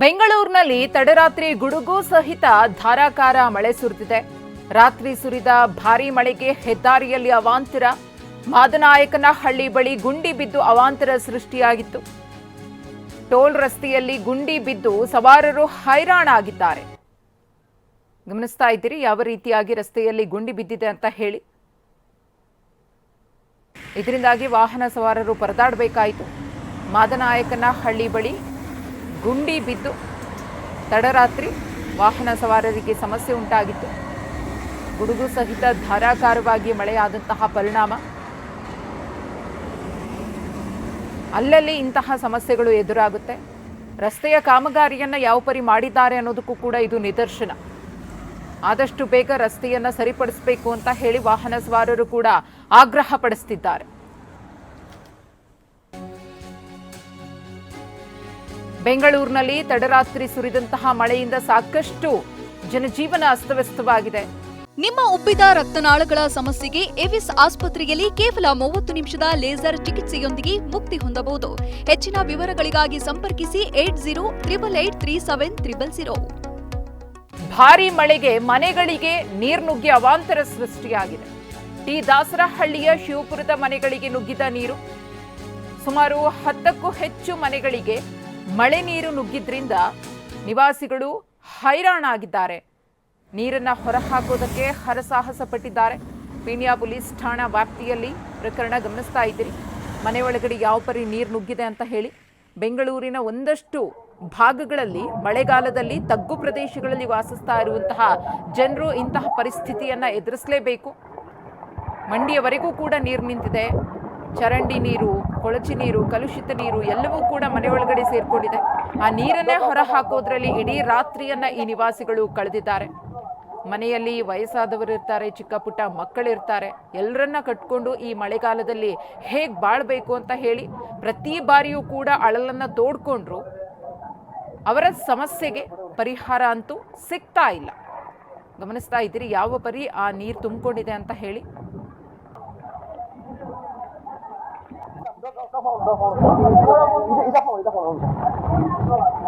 ಬೆಂಗಳೂರಿನಲ್ಲಿ ತಡರಾತ್ರಿ ಗುಡುಗು ಸಹಿತ ಧಾರಾಕಾರ ಮಳೆ ಸುರಿದಿದೆ. ರಾತ್ರಿ ಸುರಿದ ಭಾರೀ ಮಳೆಗೆ ಹೆದ್ದಾರಿಯಲ್ಲಿ ಅವಾಂತರ. ಮಾದನಾಯಕನಹಳ್ಳಿ ಬಳಿ ಗುಂಡಿ ಬಿದ್ದು ಅವಾಂತರ ಸೃಷ್ಟಿಯಾಗಿತ್ತು. ಟೋಲ್ ರಸ್ತೆಯಲ್ಲಿ ಗುಂಡಿ ಬಿದ್ದು ಸವಾರರು ಹೈರಾಣಾಗಿದ್ದಾರೆ. ಗಮನಿಸ್ತಾ ಇದ್ದೀರಿ, ಯಾವ ರೀತಿಯಾಗಿ ರಸ್ತೆಯಲ್ಲಿ ಗುಂಡಿ ಬಿದ್ದಿದೆ ಅಂತ ಹೇಳಿ. ಇದರಿಂದಾಗಿ ವಾಹನ ಸವಾರರು ಪರದಾಡಬೇಕಾಯಿತು. ಮಾದನಾಯಕನಹಳ್ಳಿ ಬಳಿ ಗುಂಡಿ ಬಿದ್ದು ತಡರಾತ್ರಿ ವಾಹನ ಸವಾರರಿಗೆ ಸಮಸ್ಯೆ ಉಂಟಾಗಿತ್ತು. ಗುಡುಗು ಸಹಿತ ಧಾರಾಕಾರವಾಗಿ ಮಳೆಯಾದಂತಹ ಪರಿಣಾಮ. ಅಲ್ಲಲ್ಲಿ ಇಂತಹ ಸಮಸ್ಯೆಗಳು ಎದುರಾಗುತ್ತೆ. ರಸ್ತೆಯ ಕಾಮಗಾರಿಯನ್ನು ಯಾವ ಪರಿ ಮಾಡಿದ್ದಾರೆ ಅನ್ನೋದಕ್ಕೂ ಕೂಡ ಇದು ನಿದರ್ಶನ. ಆದಷ್ಟು ಬೇಗ ರಸ್ತೆಯನ್ನು ಸರಿಪಡಿಸಬೇಕು ಅಂತ ಹೇಳಿ ವಾಹನ ಸವಾರರು ಕೂಡ ಆಗ್ರಹ ಬೆಂಗಳೂರಿನಲ್ಲಿ ತಡರಾತ್ರಿ ಸುರಿದಂತಹ ಮಳೆಯಿಂದ ಸಾಕಷ್ಟು ಜನಜೀವನ ಅಸ್ತವ್ಯಸ್ತವಾಗಿದೆ. ನಿಮ್ಮ ಉಬ್ಬಿದ ರಕ್ತನಾಳಗಳ ಸಮಸ್ಯೆಗೆ ಎವಿಸ್ ಆಸ್ಪತ್ರೆಯಲ್ಲಿ ಕೇವಲ ಮೂವತ್ತು ನಿಮಿಷದ ಲೇಸರ್ ಚಿಕಿತ್ಸೆಯೊಂದಿಗೆ ಮುಕ್ತಿ ಹೊಂದಬಹುದು. ಹೆಚ್ಚಿನ ವಿವರಗಳಿಗಾಗಿ ಸಂಪರ್ಕಿಸಿ eight zero triple eight three seven triple zero. ಭಾರಿ ಮಳೆಗೆ ಮನೆಗಳಿಗೆ ನೀರು ನುಗ್ಗಿ ಅವಾಂತರ ಸೃಷ್ಟಿಯಾಗಿದೆ. ಟಿ ದಾಸರಹಳ್ಳಿಯ ಶಿವಪುರದ ಮನೆಗಳಿಗೆ ನುಗ್ಗಿದ ನೀರು. ಸುಮಾರು ಹತ್ತಕ್ಕೂ ಹೆಚ್ಚು ಮನೆಗಳಿಗೆ ಮಳೆ ನೀರು ನುಗ್ಗಿದ್ರಿಂದ ನಿವಾಸಿಗಳು ಹೈರಾಣಾಗಿದ್ದಾರೆ. ನೀರನ್ನ ಹೊರಹಾಕೋದಕ್ಕೆ ಹರಸಾಹಸ ಪಟ್ಟಿದ್ದಾರೆ ಪೀಣ್ಯ ಪೊಲೀಸ್ ಠಾಣಾ ವ್ಯಾಪ್ತಿಯಲ್ಲಿ ಪ್ರಕರಣ ಗಮನಿಸ್ತಾ ಇದ್ದೀರಿ. ಮನೆ ಒಳಗಡೆ ಯಾವ ಪರಿ ನೀರು ನುಗ್ಗಿದೆ ಅಂತ ಹೇಳಿ. ಬೆಂಗಳೂರಿನ ಒಂದಷ್ಟು ಭಾಗಗಳಲ್ಲಿ ಮಳೆಗಾಲದಲ್ಲಿ ತಗ್ಗು ಪ್ರದೇಶಗಳಲ್ಲಿ ವಾಸಿಸ್ತಾ ಇರುವಂತಹ ಜನರು ಇಂತಹ ಪರಿಸ್ಥಿತಿಯನ್ನ ಎದುರಿಸಲೇಬೇಕು. ಮಂಡಿಯವರೆಗೂ ಕೂಡ ನೀರು ನಿಂತಿದೆ. ಚರಂಡಿ ನೀರು, ಕೊಳಚೆ ನೀರು, ಕಲುಷಿತ ನೀರು ಎಲ್ಲವೂ ಕೂಡ ಮನೆಯೊಳಗಡೆ ಸೇರ್ಕೊಂಡಿದೆ. ಆ ನೀರನ್ನೇ ಹೊರ ಹಾಕೋದ್ರಲ್ಲಿ ಇಡೀ ರಾತ್ರಿಯನ್ನ ಈ ನಿವಾಸಿಗಳು ಕಳೆದಿದ್ದಾರೆ. ಮನೆಯಲ್ಲಿ ವಯಸ್ಸಾದವರು ಇರ್ತಾರೆ, ಚಿಕ್ಕ ಪುಟ್ಟ ಮಕ್ಕಳಿರ್ತಾರೆ ಎಲ್ಲರನ್ನ ಕಟ್ಕೊಂಡು ಈ ಮಳೆಗಾಲದಲ್ಲಿ ಹೇಗೆ ಬಾಳ್ಬೇಕು ಅಂತ ಹೇಳಿ ಪ್ರತಿ ಬಾರಿಯೂ ಕೂಡ ಅಳಲನ್ನ ತೋಡ್ಕೊಂಡ್ರು. ಅವರ ಸಮಸ್ಯೆಗೆ ಪರಿಹಾರ ಅಂತೂ ಸಿಗ್ತಾ ಇಲ್ಲ. ಗಮನಿಸ್ತಾ ಇದ್ದೀರಿ, ಯಾವ ಪರಿ ಆ ನೀರು ತುಂಬಿಕೊಂಡಿದೆ ಅಂತ ಹೇಳಿ. 再放了，再放了，一再，一再放了，一再放了。